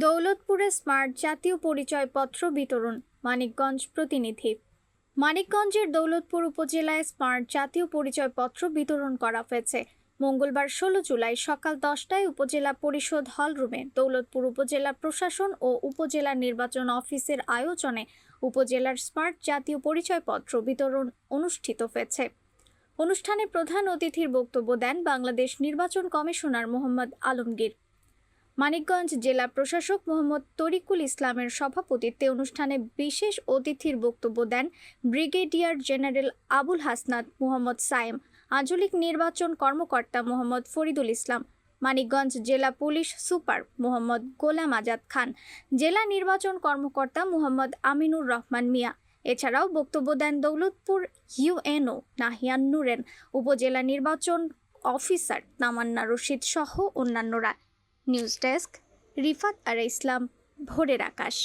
দৌলতপুরে smart জাতীয় পরিচয়পত্র বিতরণ, মানিকগঞ্জ প্রতিনিধি। মানিকগঞ্জের দৌলতপুর উপজেলায় স্মার্ট জাতীয় পরিচয়পত্র বিতরণ করা হয়েছে। মঙ্গলবার ষোলো জুলাই সকাল দশটায় উপজেলা পরিষদ হলরুমে দৌলতপুর উপজেলা প্রশাসন ও উপজেলা নির্বাচন অফিসের আয়োজনে উপজেলার স্মার্ট জাতীয় পরিচয়পত্র বিতরণ অনুষ্ঠিত হয়েছে। অনুষ্ঠানে প্রধান অতিথির বক্তব্য দেন বাংলাদেশ নির্বাচন কমিশনার মোহাম্মদ আলমগীর। মানিকগঞ্জ জেলা প্রশাসক মোহাম্মদ তরিকুল ইসলামের সভাপতিত্বে অনুষ্ঠানে বিশেষ অতিথির বক্তব্য দেন ব্রিগেডিয়ার জেনারেল আবুল হাসনাত মোহাম্মদ সায়েম, আঞ্চলিক নির্বাচন কর্মকর্তা মোহাম্মদ ফরিদুল ইসলাম, মানিকগঞ্জ জেলা পুলিশ সুপার মোহাম্মদ গোলাম আজাদ খান, জেলা নির্বাচন কর্মকর্তা মোহাম্মদ আমিনুর রহমান মিয়া। এছাড়াও বক্তব্য দেন দৌলতপুর ইউএনও নাহিয়ান নুরেন, উপজেলা নির্বাচন অফিসার তামান্না রশিদ সহ অন্যান্যরা। নিউজ ডেস্ক রিফাত আর ইসলাম ভোরের আকাশ।